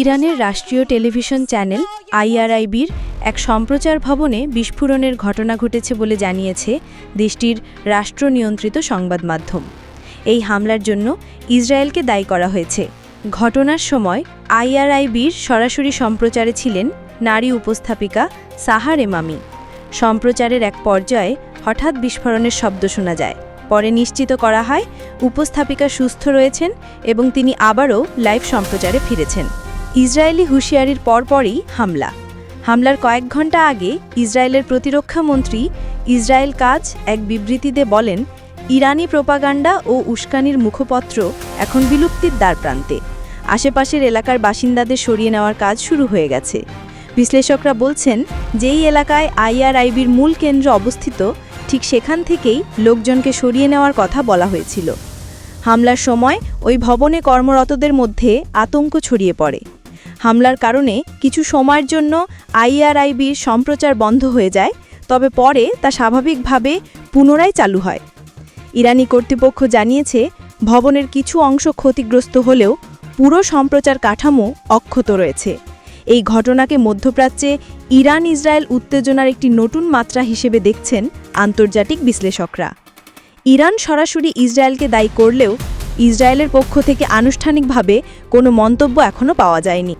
ইরানের রাষ্ট্রীয় television channel আইআরআইবির এক সম্প্রচার ভবনে বিস্ফোরণের ঘটনা ঘটেছে বলে জানিয়েছে দেশটির রাষ্ট্রনিয়ন্ত্রিত সংবাদ মাধ্যম। এই হামলার জন্য ইসরায়েলকে দায়ী করা হয়েছে। ঘটনার সময় আইআরআইবির সরাসরি সম্প্রচারে ছিলেন নারী উপস্থাপিকা সাহার এমামি। সম্প্রচারের এক পর্যায়ে হঠাৎ বিস্ফোরণের শব্দ শোনা যায়। পরে নিশ্চিত করা হয়, উপস্থাপিকা সুস্থ রয়েছেন এবং তিনি আবারও লাইভ সম্প্রচারে ফিরেছেন। ইসরায়েলি হুঁশিয়ারির পরপরই হামলা। হামলার কয়েক ঘণ্টা আগে ইসরায়েলের প্রতিরক্ষা মন্ত্রী ইসরায়েল কাজ এক বিবৃতিতে বলেন, ইরানি প্রোপাগান্ডা ও উস্কানির মুখপত্র এখন বিলুপ্তির দ্বারপ্রান্তে। আশেপাশের এলাকার বাসিন্দাদের সরিয়ে নেওয়ার কাজ শুরু হয়ে গেছে। বিশ্লেষকরা বলছেন, যেই এলাকায় আইআরআইবির মূল কেন্দ্র অবস্থিত, ঠিক সেখান থেকেই লোকজনকে সরিয়ে নেওয়ার কথা বলা হয়েছিল। হামলার সময় ওই ভবনে কর্মরতদের মধ্যে আতঙ্ক ছড়িয়ে পড়ে। হামলার কারণে কিছু সময়ের জন্য আইআরআইবির সম্প্রচার বন্ধ হয়ে যায়, তবে পরে তা স্বাভাবিকভাবে পুনরায় চালু হয়। ইরানি কর্তৃপক্ষ জানিয়েছে, ভবনের কিছু অংশ ক্ষতিগ্রস্ত হলেও পুরো সম্প্রচার কাঠামো অক্ষত রয়েছে। এই ঘটনাকে মধ্যপ্রাচ্যে ইরান ইসরায়েল উত্তেজনার একটি নতুন মাত্রা হিসেবে দেখছেন আন্তর্জাতিক বিশ্লেষকরা। ইরান সরাসরি ইসরায়েলকে দায়ী করলেও ইসরায়েলের পক্ষ থেকে আনুষ্ঠানিকভাবে কোনো মন্তব্য এখনও পাওয়া যায়নি।